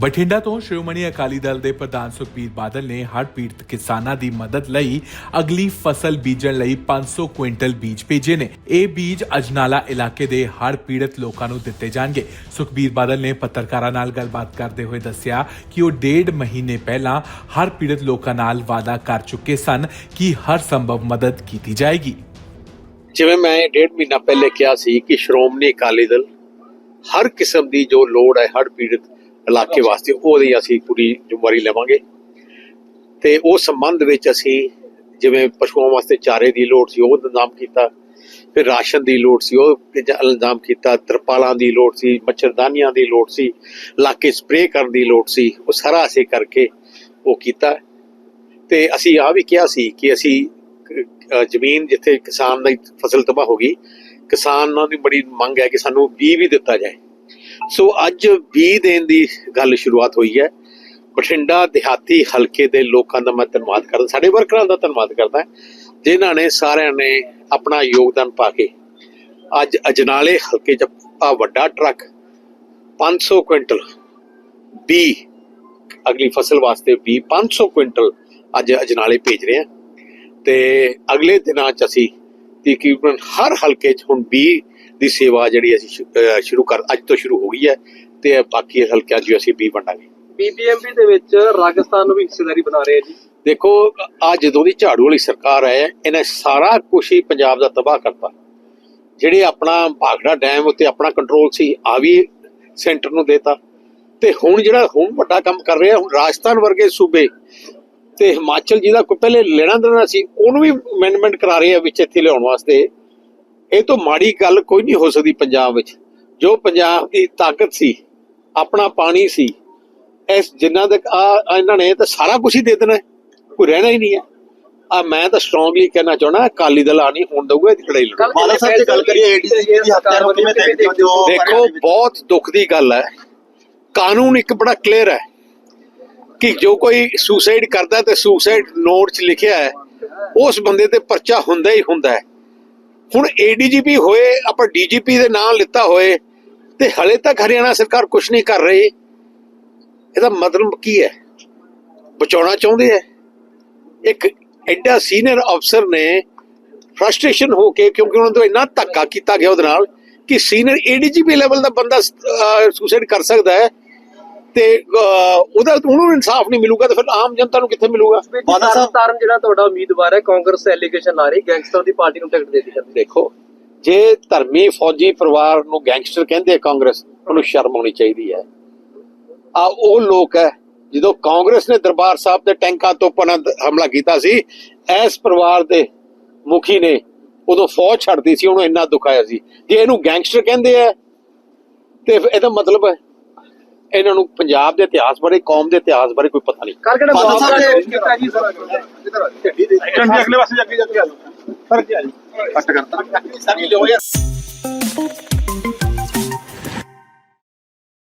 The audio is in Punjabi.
ਬਠਿੰਡਾ ਤੋਂ ਸ਼੍ਰੋਮਣੀ ਅਕਾਲੀ ਦਲ ਦੇ ਪ੍ਰਧਾਨ ਸੁਖਬੀਰ ਬਾਦਲ ਨੇ ਹੜ੍ਹ ਪੀੜਤ ਕਿਸਾਨਾਂ ਦੀ ਮਦਦ ਲਈ ਅਗਲੀ ਫਸਲ ਬੀਜਣ ਲਈ 500 ਕੁਇੰਟਲ ਬੀਜ ਭੇਜੇ ਨੇ। ਇਹ ਬੀਜ ਅਜਨਾਲਾ ਇਲਾਕੇ ਦੇ ਹੜ੍ਹ ਪੀੜਤ ਲੋਕਾਂ ਨੂੰ ਦਿੱਤੇ ਜਾਣਗੇ। ਸੁਖਬੀਰ ਬਾਦਲ ਨੇ ਪੱਤਰਕਾਰਾਂ ਨਾਲ ਗੱਲਬਾਤ ਕਰਦੇ ਹੋਏ ਦੱਸਿਆ ਕਿ ਉਹ ਡੇਢ ਮਹੀਨੇ ਪਹਿਲਾਂ ਹੜ੍ਹ ਪੀੜਤ ਲੋਕਾਂ ਨਾਲ ਵਾਅਦਾ ਕਰ ਚੁੱਕੇ ਸਨ ਕਿ ਹਰ ਸੰਭਵ ਮਦਦ ਕੀਤੀ ਜਾਏਗੀ। ਜਿਵੇਂ ਮੈਂ ਡੇਢ ਮਹੀਨਾ ਪਹਿਲੇ ਕਿਹਾ ਸੀ ਕਿ ਸ਼੍ਰੋਮਣੀ ਅਕਾਲੀ ਦਲ ਹਰ ਕਿਸਮ ਦੀ ਜੋ ਲੋੜ ਹੈ ਹੜ ਪੀੜਤ ਇਲਾਕੇ ਵਾਸਤੇ ਉਹਦੀ ਅਸੀਂ ਪੂਰੀ ਜ਼ਿੰਮੇਵਾਰੀ ਲਵਾਂਗੇ। ਤੇ ਉਸ ਸੰਬੰਧ ਵਿੱਚ ਅਸੀਂ ਜਿਵੇਂ ਪਸ਼ੂਆਂ ਵਾਸਤੇ ਚਾਰੇ ਦੀ ਲੋੜ ਸੀ, ਉਹ ਇੰਤਜ਼ਾਮ ਕੀਤਾ। ਫਿਰ ਰਾਸ਼ਨ ਦੀ ਲੋੜ ਸੀ, ਉਹ ਇੰਤਜ਼ਾਮ ਕੀਤਾ। ਤਰਪਾਲਾਂ ਦੀ ਲੋੜ ਸੀ, ਮੱਛਰਦਾਨੀਆਂ ਦੀ ਲੋੜ ਸੀ ਇਲਾਕੇ ਸਪਰੇਅ ਕਰਨ ਦੀ ਲੋੜ ਸੀ, ਉਹ ਸਾਰਾ ਅਸੀਂ ਕਰਕੇ ਉਹ ਕੀਤਾ। ਤੇ ਅਸੀਂ ਆ ਵੀ ਕਿਹਾ ਸੀ ਕਿ ਅਸੀਂ ਜ਼ਮੀਨ ਜਿੱਥੇ ਕਿਸਾਨ ਦੀ ਫਸਲ ਤਬਾਹ ਹੋ ਗਈ, ਕਿਸਾਨਾਂ ਦੀ ਬੜੀ ਮੰਗ ਹੈ ਕਿ ਸਾਨੂੰ ਬੀ ਵੀ ਦਿੱਤਾ ਜਾਏ। ਸੋ ਅੱਜ ਬੀਜ ਦੇਣ ਦੀ ਗੱਲ ਸ਼ੁਰੂਆਤ ਹੋਈ ਹੈ। ਬਠਿੰਡਾ ਦਿਹਾਤੀ ਹਲਕੇ ਦੇ ਲੋਕਾਂ ਦਾ ਮੈਂ ਧੰਨਵਾਦ ਕਰਦਾ, ਸਾਡੇ ਵਰਕਰਾਂ ਦਾ ਧੰਨਵਾਦ ਕਰਦਾ, ਜਿਨ੍ਹਾਂ ਨੇ ਸਾਰਿਆਂ ਨੇ ਆਪਣਾ ਯੋਗਦਾਨ ਪਾ ਕੇ ਅੱਜ ਅਜਨਾਲੇ ਹਲਕੇ 'ਚ ਆ ਵੱਡਾ ਟਰੱਕ 500 ਕੁਇੰਟਲ ਬੀ, ਅਗਲੀ ਫਸਲ ਵਾਸਤੇ ਵੀ 500 ਕੁਇੰਟਲ ਅੱਜ ਅਜਨਾਲੇ ਭੇਜ ਰਹੇ ਹਾਂ। ਤੇ ਅਗਲੇ ਦਿਨਾਂ 'ਚ ਅਸੀਂ ਤਕਰੀਬਨ ਹਰ ਹਲਕੇ 'ਚ ਹੁਣ ਬੀ ਦੀ ਸੇਵਾ ਜਿਹੜੀ ਅਸੀਂ ਸ਼ੁਰੂ ਕਰ ਅੱਜ ਤੋਂ ਸ਼ੁਰੂ ਹੋ ਗਈ ਹੈ ਤੇ ਬਾਕੀ ਹਲਕਿਆਂ 'ਚ ਅਸੀਂ ਬੀ ਵੰਡਾਂਗੇ। ਬੀਬੀਐਮਪੀ ਦੇ ਵਿੱਚ ਰਾਜਸਥਾਨ ਨੂੰ ਵੀ ਹਿੱਸੇਦਾਰੀ ਬਣਾ ਰਹੇ ਆ ਜੀ। ਦੇਖੋ ਆ ਜਦੋਂ ਦੀ ਝਾੜੂ ਵਾਲੀ ਸਰਕਾਰ ਹੈ ਇਹਨੇ ਸਾਰਾ ਕੁਝ ਹੀ ਪੰਜਾਬ ਦਾ ਤਬਾਹ ਕਰਤਾ। ਜਿਹੜੇ ਆਪਣਾ ਭਾਗੜਾ ਡੈਮ ਉੱਤੇ ਆਪਣਾ ਕੰਟਰੋਲ ਸੀ ਆ ਵੀ ਸੈਂਟਰ ਨੂੰ ਦੇਤਾ। ਤੇ ਹੁਣ ਜਿਹੜਾ ਹੁਣ ਵੱਡਾ ਕੰਮ ਕਰ ਰਿਹਾ ਹੁਣ ਰਾਜਸਥਾਨ ਵਰਗੇ ਸੂਬੇ ਤੇ ਹਿਮਾਚਲ ਜਿਹਦਾ ਕੋਈ ਪਹਿਲੇ ਲੈਣਾ ਦੇਣਾ ਸੀ ਉਹਨੂੰ ਵੀ ਅਮੈਂਡਮੈਂਟ ਕਰਾ ਰਹੇ ਆ ਵਿੱਚ ਇੱਥੇ ਲਿਆਉਣ ਵਾਸਤੇ। ਇਹ ਤੋਂ ਮਾੜੀ ਗੱਲ ਕੋਈ ਨਹੀਂ ਹੋ ਸਕਦੀ ਪੰਜਾਬ ਵਿੱਚ। ਜੋ ਪੰਜਾਬ ਦੀ ਤਾਕਤ ਸੀ ਆਪਣਾ ਪਾਣੀ ਸੀ ਇਸ ਜਿੰਨਾ ਤੱਕ ਆ ਇਹਨਾਂ ਨੇ ਤਾਂ ਸਾਰਾ ਕੁਝ ਹੀ ਦੇ ਦੇਣਾ। ਕੋਈ ਰਹਿਣਾ ਹੀ ਨਹੀਂ ਹੈ। ਆ ਮੈਂ ਤਾਂ ਸਟਰੋਂਗਲੀ ਕਹਿਣਾ ਚਾਹਣਾ ਅਕਾਲੀ ਦਲ ਆ ਨਹੀਂ ਹੋਣ ਦਊਗਾ ਇਹਦੀ ਲੜਾਈ ਲੜੋ ਮਾਲਾ ਸਾਹਿਬ ਦੀ ਗੱਲ ਕਰੀਏ ਏਡੀਸੀ ਦੀ ਹੱਤਿਆ ਨੂੰ ਕਿਵੇਂ ਦੇਖਦੇ ਹੋ ਜੋ ਦੇਖੋ ਬਹੁਤ ਦੁੱਖ ਦੀ ਗੱਲ ਹੈ। ਕਾਨੂੰਨ ਇੱਕ ਬੜਾ ਕਲੀਅਰ ਹੈ। ਕਿ ਜੋ ਕੋਈ ਸੁਸਾਈਡ ਕਰਦਾ ਤੇ ਸੁਸਾਈਡ ਨੋਟ 'ਚ ਲਿਖਿਆ ਹੈ, ਉਸ ਬੰਦੇ ਤੇ ਪਰਚਾ ਹੁੰਦਾ ਹੀ ਹੁੰਦਾ ਹੈ। ਹੁਣ ਏਡੀਜੀਪੀ ਹੋਏ, ਆਪਾਂ ਡੀਜੀਪੀ ਦੇ ਨਾਮ ਲਿੱਤਾ ਹੋਏ, ਤੇ ਹਲੇ ਤੱਕ ਹਰਿਆਣਾ ਸਰਕਾਰ ਕੁਝ ਨਹੀਂ ਕਰ ਰਹੀ। ਇਹਦਾ ਮਤਲਬ ਕੀ ਹੈ? ਬਚਾਉਣਾ ਚਾਹੁੰਦੇ ਹੈ? ਇੱਕ ਐਡਾ ਸੀਨੀਅਰ ਅਫਸਰ ਨੇ ਫਰਸਟ੍ਰੇਸ਼ਨ ਹੋ ਕੇ, ਕਿਉਂਕਿ ਉਹਨਾਂ ਤੋਂ ਇੰਨਾ ਧੱਕਾ ਕੀਤਾ ਗਿਆ ਉਹਦੇ ਨਾਲ, ਕਿ ਸੀਨੀਅਰ ਏਡੀਜੀਪੀ ਲੈਵਲ ਦਾ ਬੰਦਾ ਸੁਸਾਈਡ ਕਰ ਸਕਦਾ ਹੈ। ਤੇ ਉਹਦਾ ਉਹਨੂੰ ਇਨਸਾਫ ਨਹੀਂ ਮਿਲੂਗਾ ਤਾਂ ਫਿਰ ਆਮ ਜਨਤਾ ਨੂੰ ਕਿੱਥੇ ਮਿਲੂਗਾ? ਬਾਦਲ ਸਾਹਿਬ ਤਾਰਨ ਜਿਹੜਾ ਤੁਹਾਡਾ ਉਮੀਦਵਾਰ ਹੈ ਕਾਂਗਰਸ ਐਲੀਗੇਸ਼ਨ ਲਾ ਰਹੀ ਗੈਂਗਸਟਰ ਦੀ ਪਾਰਟੀ ਨੂੰ ਟਿਕਟ ਦੇ ਦਿੱਤੀ ਜਾਂਦੀ ਦੇਖੋ ਜੇ ਧਰਮੀ ਫੌਜੀ ਪਰਿਵਾਰ ਨੂੰ ਗੈਂਗਸਟਰ ਕਹਿੰਦੇ ਆ ਕਾਂਗਰਸ ਉਹਨੂੰ ਸ਼ਰਮ ਆਉਣੀ ਚਾਹੀਦੀ ਹੈ। ਆ ਉਹ ਲੋਕ ਹੈ ਜਦੋਂ ਕਾਂਗਰਸ ਨੇ ਦਰਬਾਰ ਸਾਹਿਬ ਦੇ ਟੈਂਕਾਂ ਤੋਂ ਪਨਾ ਹਮਲਾ ਕੀਤਾ ਸੀ ਇਸ ਪਰਿਵਾਰ ਦੇ ਮੁਖੀ ਨੇ ਉਦੋਂ ਫੌਜ ਛੱਡਦੀ ਸੀ ਉਹਨੂੰ ਇੰਨਾ ਦੁੱਖ ਆਇਆ ਸੀ। ਜੇ ਇਹਨੂੰ ਗੈਂਗਸਟਰ ਕਹਿੰਦੇ ਆ ਤੇ ਇਹਦਾ ਮਤਲਬ ਹੈ ਇਹਨਾਂ ਨੂੰ ਪੰਜਾਬ ਦੇ ਇਤਿਹਾਸ ਬਾਰੇ ਕੌਮ ਦੇ ਇਤਿਹਾਸ ਬਾਰੇ ਕੋਈ ਪਤਾ ਨਹੀਂ। ਕਰ ਕਿਹੜਾ ਬਾਦਲ ਸਾਹਿਬ ਦੇ- ਕੀਤਾ ਜੀ ਸਰ ਚੰਡੀ ਅਗਲੇ ਪਾਸੇ ਜਾ ਕੇ ਜਾ ਕੇ ਆ ਜਾਓ ਸਰ ਜੀ। ਕੱਟ ਕਰਤਾ। ਸਾਰੀ ਲਿਓ ਯਾਰ